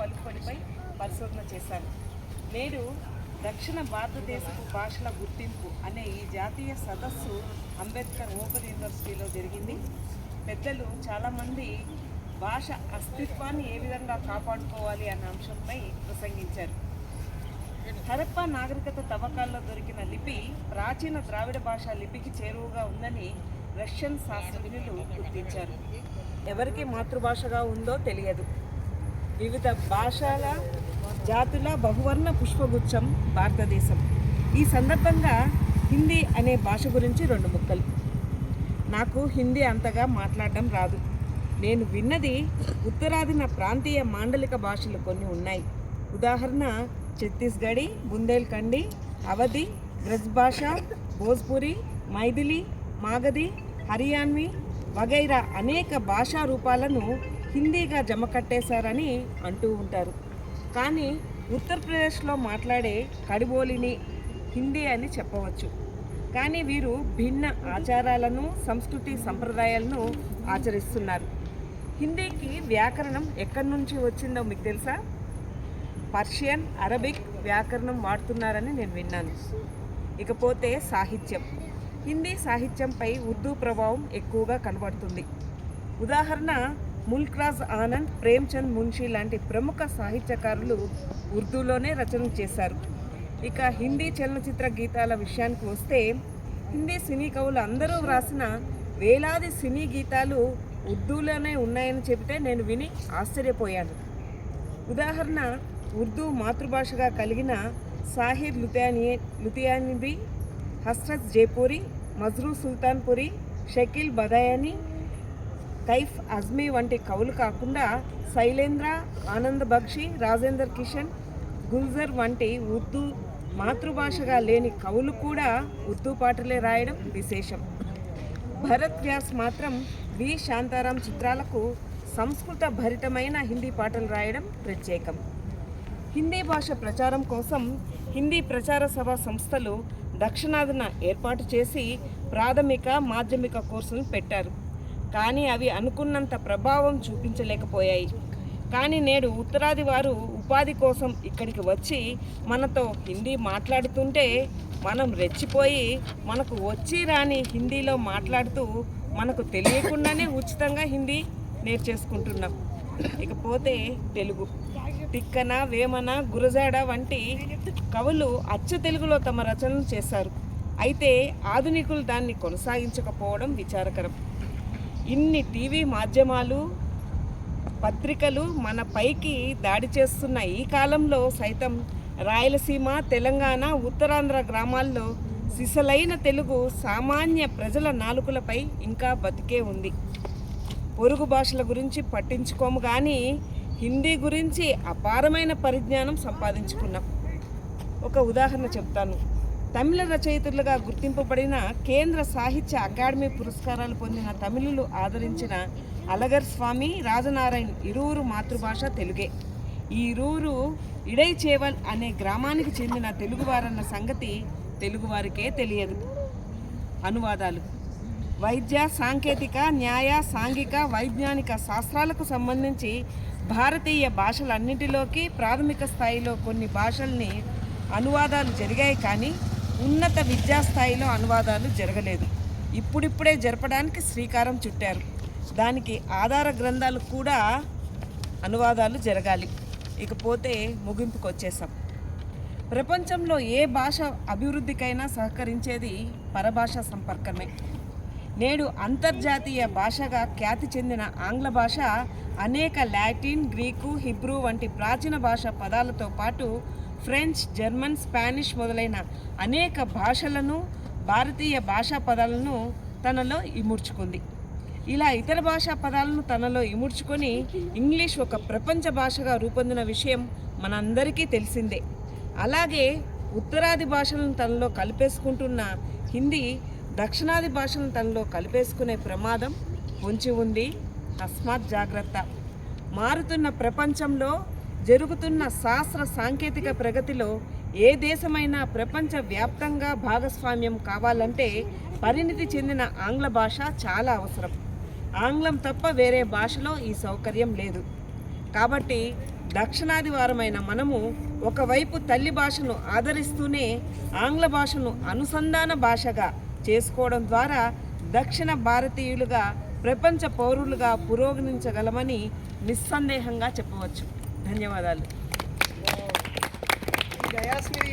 పలుకుబడిపై పరిశోధన చేశారు నేడు దక్షిణ భారతదేశపు భాషల గుర్తింపు అనే ఈ జాతీయ సదస్సు అంబేద్కర్ ఓపెన్ యూనివర్సిటీలో జరిగింది. పెద్దలు చాలామంది భాష అస్తిత్వాన్ని ఏ విధంగా కాపాడుకోవాలి అన్న అంశంపై ప్రసంగించారు. హరప్పా నాగరికత తవ్వకాల్లో దొరికిన లిపి ప్రాచీన ద్రావిడ భాష లిపికి చేరువగా ఉందని రష్యన్ శాస్త్రజ్ఞులు గుర్తించారు. ఎవరికి మాతృభాషగా ఉందో తెలియదు. వివిధ భాషల జాతుల బహువర్ణ పుష్పగుచ్చం భారతదేశం. ఈ సందర్భంగా హిందీ అనే భాష గురించి రెండు ముక్కలు. నాకు హిందీ అంతగా మాట్లాడడం రాదు. నేను విన్నది ఉత్తరాదిన ప్రాంతీయ మాండలిక భాషలు కొన్ని ఉన్నాయి. ఉదాహరణ ఛత్తీస్గఢి బుందేల్ఖండి అవధి బ్రజ్ భాష భోజ్పురి మైథిలి మాగధి హరియాన్వి వగైరా అనేక భాషా రూపాలను హిందీగా జమ కట్టేశారని అంటూ ఉంటారు. కానీ ఉత్తరప్రదేశ్లో మాట్లాడే కడిబోలిని హిందీ అని చెప్పవచ్చు. కానీ వీరు భిన్న ఆచారాలను సంస్కృతి సంప్రదాయాలను ఆచరిస్తున్నారు. హిందీకి వ్యాకరణం ఎక్కడి నుంచి వచ్చిందో మీకు తెలుసా? పర్షియన్ అరబిక్ వ్యాకరణం వాడుతున్నారని నేను విన్నాను. ఇకపోతే సాహిత్యం. హిందీ సాహిత్యంపై ఉర్దూ ప్రభావం ఎక్కువగా కనబడుతుంది. ఉదాహరణ ముల్క్రాజ్ ఆనంద్ ప్రేమ్చంద్ మున్షి లాంటి ప్రముఖ సాహిత్యకారులు ఉర్దూలోనే రచన చేశారు. ఇక హిందీ చలనచిత్ర గీతాల విషయానికి వస్తే హిందీ సినీ కవులు అందరూ వ్రాసిన వేలాది సినీ గీతాలు ఉర్దూలోనే ఉన్నాయని చెబితే నేను విని ఆశ్చర్యపోయాను. ఉదాహరణ ఉర్దూ మాతృభాషగా కలిగిన సాహిర్ లుథియాని లుతియానిబి హస్రత్ జైపూరి మజ్రూ సుల్తాన్పురి షకీల్ బదయాని కైఫ్ అజ్మీ వంటి కవులు కాకుండా శైలేంద్ర ఆనంద్ బక్షి రాజేందర్ కిషన్ గుల్జర్ వంటి ఉర్దూ మాతృభాషగా లేని కవులు కూడా ఉర్దూ పాటలే రాయడం విశేషం. భరత్ వ్యాస్ మాత్రం వి. శాంతారాం చిత్రాలకు సంస్కృత భరితమైన హిందీ పాటలు రాయడం ప్రత్యేకం. హిందీ భాష ప్రచారం కోసం హిందీ ప్రచార సభ సంస్థలు దక్షిణాదిన ఏర్పాటు చేసి ప్రాథమిక మాధ్యమిక కోర్సులు పెట్టారు. కానీ అవి అనుకున్నంత ప్రభావం చూపించలేకపోయాయి. కానీ నేడు ఉత్తరాది వారు ఉపాధి కోసం ఇక్కడికి వచ్చి మనతో హిందీ మాట్లాడుతుంటే మనం రెచ్చిపోయి మనకు వచ్చి రాని హిందీలో మాట్లాడుతూ మనకు తెలియకుండానే ఉచితంగా హిందీ నేర్చేసుకుంటున్నాం. ఇకపోతే తెలుగు. తిక్కన వేమన గురజాడ వంటి కవులు అచ్చ తెలుగులో తమ రచనలు చేశారు. అయితే ఆధునికులు దాన్ని కొనసాగించకపోవడం విచారకరం. ఇన్ని టీవీ మాధ్యమాలు పత్రికలు మన పైకి దాడి చేస్తున్న ఈ కాలంలో సైతం రాయలసీమ తెలంగాణ ఉత్తరాంధ్ర గ్రామాల్లో సిసలైన తెలుగు సామాన్య ప్రజల నాలుకలపై ఇంకా బతికే ఉంది. పొరుగు భాషల గురించి పట్టించుకోము కానీ హిందీ గురించి అపారమైన పరిజ్ఞానం సంపాదించుకున్నాం. ఒక ఉదాహరణ చెప్తాను. తమిళ రచయితలుగా గుర్తింపబడిన కేంద్ర సాహిత్య అకాడమీ పురస్కారాలు పొందిన తమిళులు ఆదరించిన అలగర్ స్వామి రాజనారాయణ్ ఇరువురు మాతృభాష తెలుగే. ఈ ఇరువురు ఇడై చేవల్ అనే గ్రామానికి చెందిన తెలుగువారన్న సంగతి తెలుగువారికే తెలియదు. అనువాదాలు. వైద్య సాంకేతిక న్యాయ సాంఘిక వైజ్ఞానిక శాస్త్రాలకు సంబంధించి భారతీయ భాషలన్నిటిలోకి ప్రాథమిక స్థాయిలో కొన్ని భాషల్ని అనువాదాలు జరిగాయి కానీ ఉన్నత విద్యాస్థాయిలో అనువాదాలు జరగలేదు. ఇప్పుడిప్పుడే జరపడానికి శ్రీకారం చుట్టారు. దానికి ఆధార గ్రంథాలు కూడా అనువాదాలు జరగాలి. ఇకపోతే ముగింపుకు వచ్చేసాం ప్రపంచంలో ఏ భాష అభివృద్ధికైనా సహకరించేది పరభాషా సంపర్కమే. నేడు అంతర్జాతీయ భాషగా ఖ్యాతి చెందిన ఆంగ్ల భాష అనేక లాటిన్ గ్రీకు హిబ్రూ వంటి ప్రాచీన భాష పదాలతో పాటు ఫ్రెంచ్ జర్మన్ స్పానిష్ మొదలైన అనేక భాషలను భారతీయ భాషా పదాలను తనలో ఇముడ్చుకుంది. ఇలా ఇతర భాషా పదాలను తనలో ఇముడ్చుకొని ఇంగ్లీష్ ఒక ప్రపంచ భాషగా రూపొందిన విషయం మనందరికీ తెలిసిందే. అలాగే ఉత్తరాది భాషలను తనలో కలిపేసుకుంటున్న హిందీ దక్షిణాది భాషలను తనలో కలిపేసుకునే ప్రమాదం పొంచి ఉంది. తస్మాత్ జాగ్రత్త. మారుతున్న ప్రపంచంలో జరుగుతున్న శాస్త్ర సాంకేతిక ప్రగతిలో ఏ దేశమైనా ప్రపంచ వ్యాప్తంగా భాగస్వామ్యం కావాలంటే పరిణితి చెందిన ఆంగ్ల భాష చాలా అవసరం. ఆంగ్లం తప్ప వేరే భాషలో ఈ సౌకర్యం లేదు. కాబట్టి దక్షిణాది వారమైన మనము ఒకవైపు తల్లి భాషను ఆదరిస్తూనే ఆంగ్ల భాషను అనుసంధాన భాషగా చేసుకోవడం ద్వారా దక్షిణ భారతీయులుగా ప్రపంచ పౌరులుగా పురోగమించగలమని నిస్సందేహంగా చెప్పవచ్చు. ధన్యవాదాలు. గయాస్మిరి